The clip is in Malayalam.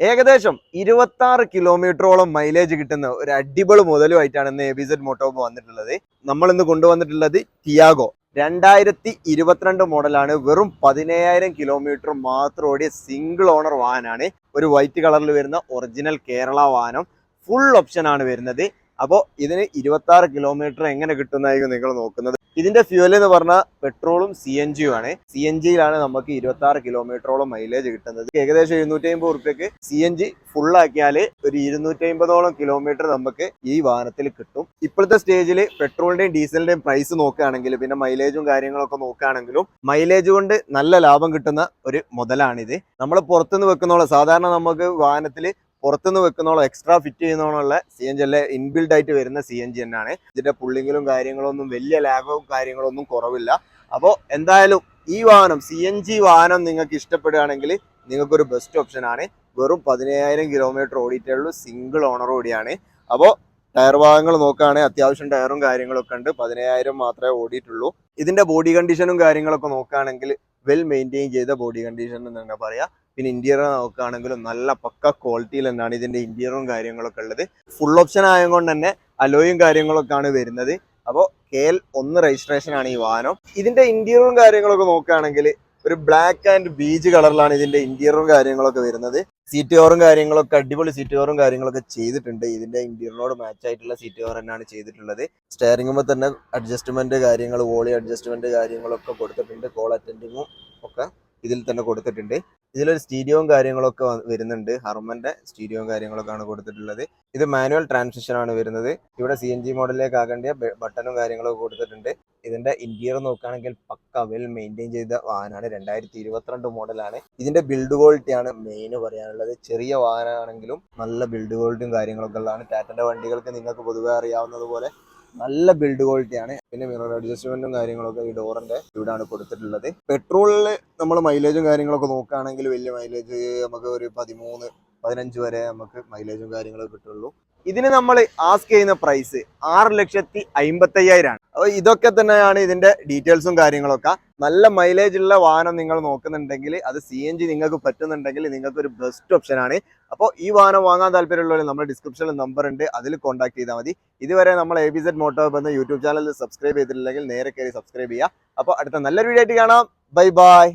ഏകദേശം ഇരുപത്തി ആറ് കിലോമീറ്ററോളം മൈലേജ് കിട്ടുന്ന ഒരു അടിപൊളി മുതലുമായിട്ടാണ് ഇന്ന് എ ബി സെഡ് മോട്ടോബ് വന്നിട്ടുള്ളത്. നമ്മൾ ഇന്ന് കൊണ്ടുവന്നിട്ടുള്ളത് ടിയാഗോ രണ്ടായിരത്തി ഇരുപത്തിരണ്ട് മോഡലാണ് വെറും പതിനേഴായിരം കിലോമീറ്റർ മാത്രം ഓടിയ സിംഗിൾ ഓണർ വാഹനമാണ്. ഒരു വൈറ്റ് കളറിൽ വരുന്ന ഒറിജിനൽ കേരള വാഹനം. ഫുൾ ഓപ്ഷൻ ആണ് വരുന്നത്. അപ്പോൾ ഇതിന് ഇരുപത്താറ് കിലോമീറ്റർ എങ്ങനെ കിട്ടുന്നതായിരിക്കും നിങ്ങൾ നോക്കുന്നത്. ഇതിന്റെ ഫ്യൂൽ എന്ന് പറഞ്ഞാൽ പെട്രോളും സി എൻ ജിയും ആണ്. സി എൻ ജിയിലാണ് നമുക്ക് ഇരുപത്തി ആറ് കിലോമീറ്ററോളം മൈലേജ് കിട്ടുന്നത്. ഏകദേശം എഴുന്നൂറ്റി അമ്പത് റുപ്യക്ക് സി എൻ ജി ഫുൾ ആക്കിയാൽ ഒരു ഇരുന്നൂറ്റി അമ്പതോളം കിലോമീറ്റർ നമുക്ക് ഈ വാഹനത്തിൽ കിട്ടും. ഇപ്പോഴത്തെ സ്റ്റേജിൽ പെട്രോളിന്റെയും ഡീസലിന്റെയും പ്രൈസ് നോക്കുകയാണെങ്കിൽ പിന്നെ മൈലേജും കാര്യങ്ങളൊക്കെ നോക്കുകയാണെങ്കിലും മൈലേജ് കൊണ്ട് നല്ല ലാഭം കിട്ടുന്ന ഒരു മുതലാണിത് നമ്മൾ പുറത്തുനിന്ന് വെക്കുന്നോളം സാധാരണ നമുക്ക് വാഹനത്തിൽ പുറത്തുനിന്ന് വെക്കുന്നോളം എക്സ്ട്രാ ഫിറ്റ് ചെയ്യുന്നോളമുള്ള സി എൻ ജി അല്ലെ? ഇൻബിൽഡ് ആയിട്ട് വരുന്ന സി എൻ ജി തന്നെയാണ്. ഇതിന്റെ പുള്ളിങ്ങിലും കാര്യങ്ങളൊന്നും വലിയ ലാഭവും കാര്യങ്ങളൊന്നും കുറവില്ല. അപ്പോൾ എന്തായാലും ഈ വാഹനം സി എൻ ജി വാഹനം നിങ്ങൾക്ക് ഇഷ്ടപ്പെടുകയാണെങ്കിൽ നിങ്ങൾക്കൊരു ബെസ്റ്റ് ഓപ്ഷൻ ആണ്. വെറും പതിനയ്യായിരം കിലോമീറ്റർ ഓടിയിട്ടുള്ളൂ സിംഗിൾ ഓണർ ഓടിയാണ്. അപ്പോൾ ടയർ ഭാഗങ്ങൾ നോക്കുകയാണെങ്കിൽ അത്യാവശ്യം ടയറും കാര്യങ്ങളൊക്കെ ഉണ്ട്. പതിനയ്യായിരം മാത്രമേ ഓടിയിട്ടുള്ളൂ. ഇതിന്റെ ബോഡി കണ്ടീഷനും കാര്യങ്ങളൊക്കെ നോക്കുകയാണെങ്കിൽ വെൽ മെയിന്റെയിൻ ചെയ്ത ബോഡി കണ്ടീഷൻ എന്ന് തന്നെ പറയാം. പിന്നെ ഇന്റീരിയർ നോക്കുകയാണെങ്കിലും നല്ല പക്ക ക്വാളിറ്റിയിൽ തന്നെയാണ് ഇതിന്റെ ഇന്റീരിയറും കാര്യങ്ങളൊക്കെ ഉള്ളത്. ഫുൾ ഓപ്ഷൻ ആയതുകൊണ്ട് തന്നെ അലോയും കാര്യങ്ങളൊക്കെ ആണ് വരുന്നത്. അപ്പോൾ കെ എൽ ഒന്ന് രജിസ്ട്രേഷൻ ആണ് ഈ വാഹനം. ഇതിന്റെ ഇന്റീരിയറും കാര്യങ്ങളൊക്കെ നോക്കുകയാണെങ്കിൽ ഒരു ബ്ലാക്ക് ആൻഡ് ബീജ് കളറിലാണ് ഇതിന്റെ ഇന്റീരിയറും കാര്യങ്ങളൊക്കെ വരുന്നത്. സീറ്റ് കവറും കാര്യങ്ങളൊക്കെ അടിപൊളി സീറ്റ് കവറും കാര്യങ്ങളൊക്കെ ചെയ്തിട്ടുണ്ട്. ഇതിന്റെ ഇന്റീരിയറിനോട് മാച്ച് ആയിട്ടുള്ള സീറ്റ് കവർ തന്നെയാണ് ചെയ്തിട്ടുള്ളത്. സ്റ്റയറിംഗുമ്പോൾ തന്നെ അഡ്ജസ്റ്റ്മെന്റ് കാര്യങ്ങൾ വോളി അഡ്ജസ്റ്റ്മെന്റ് കാര്യങ്ങളൊക്കെ കൊടുത്തിട്ടുണ്ട്. കോൾ അറ്റൻഡിങ്ങും ഒക്കെ ഇതിൽ തന്നെ കൊടുത്തിട്ടുണ്ട്. ഇതിലൊരു സ്റ്റീരിയോയും കാര്യങ്ങളൊക്കെ വരുന്നുണ്ട്. ഹർമന്റെ സ്റ്റീരിയോയും കാര്യങ്ങളൊക്കെ ആണ് കൊടുത്തിട്ടുള്ളത്. ഇത് മാനുവൽ ട്രാൻസ്മിഷൻ ആണ് വരുന്നത്. ഇവിടെ സി എൻ ജി മോഡലിലേക്ക് ആകേണ്ട ബട്ടണും കാര്യങ്ങളൊക്കെ കൊടുത്തിട്ടുണ്ട്. ഇതിന്റെ ഇന്റീരിയർ നോക്കുകയാണെങ്കിൽ പക്ക വെൽ മെയിന്റെയിൻ ചെയ്ത വാഹനമാണ്. രണ്ടായിരത്തി ഇരുപത്തിരണ്ട് മോഡലാണ് ഇതിന്റെ ബിൽഡ് ക്വാളിറ്റി ആണ് മെയിൻ പറയാനുള്ളത്. ചെറിയ വാഹനമാണെങ്കിലും നല്ല ബിൽഡ് ക്വാളിറ്റിയും കാര്യങ്ങളൊക്കെ ഉള്ളതാണ്. ടാറ്റന്റെ വണ്ടികൾക്ക് നിങ്ങൾക്ക് പൊതുവെ അറിയാവുന്നത് പോലെ നല്ല ബിൽഡ് ക്വാളിറ്റി ആണ്. പിന്നെ മിറർ അഡ്ജസ്റ്റ്മെന്റും കാര്യങ്ങളൊക്കെ ഈ ഡോറിന്റെ ഇവിടാണ് കൊടുത്തിട്ടുള്ളത്. പെട്രോളിൽ നമ്മൾ മൈലേജും കാര്യങ്ങളൊക്കെ നോക്കുകയാണെങ്കിൽ വലിയ മൈലേജ് നമുക്ക് ഒരു പതിമൂന്ന് പതിനഞ്ച് വരെ നമുക്ക് മൈലേജും കാര്യങ്ങളൊക്കെ കിട്ടുള്ളൂ. ഇതിന് നമ്മൾ ആസ്ക് ചെയ്യുന്ന പ്രൈസ് ആറ് ലക്ഷത്തി അമ്പത്തി അയ്യായിരമാണ് അപ്പോൾ ഇതൊക്കെ തന്നെയാണ് ഇതിന്റെ ഡീറ്റെയിൽസും കാര്യങ്ങളൊക്കെ. നല്ല മൈലേജ് ഉള്ള വാഹനം നിങ്ങൾ നോക്കുന്നുണ്ടെങ്കിൽ അത് സി എൻ ജി നിങ്ങൾക്ക് പറ്റുന്നുണ്ടെങ്കിൽ നിങ്ങൾക്ക് ഒരു ബെസ്റ്റ് ഓപ്ഷൻ ആണ്. അപ്പോൾ ഈ വാഹനം വാങ്ങാൻ താല്പര്യമുള്ളവർ നമ്മുടെ ഡിസ്ക്രിപ്ഷനിൽ നമ്പർ ഉണ്ട്. അതിൽ കോൺടാക്ട് ചെയ്താൽ മതി. ഇതുവരെ നമ്മൾ എ ബി സെഡ് മോട്ടോ എന്ന യൂട്യൂബ് ചാനൽ സബ്സ്ക്രൈബ് ചെയ്തിട്ടില്ലെങ്കിൽ നേരെ കയറി സബ്സ്ക്രൈബ് ചെയ്യുക. അപ്പോൾ അടുത്ത നല്ലൊരു വീഡിയോ ആയിട്ട് കാണാം. Bye bye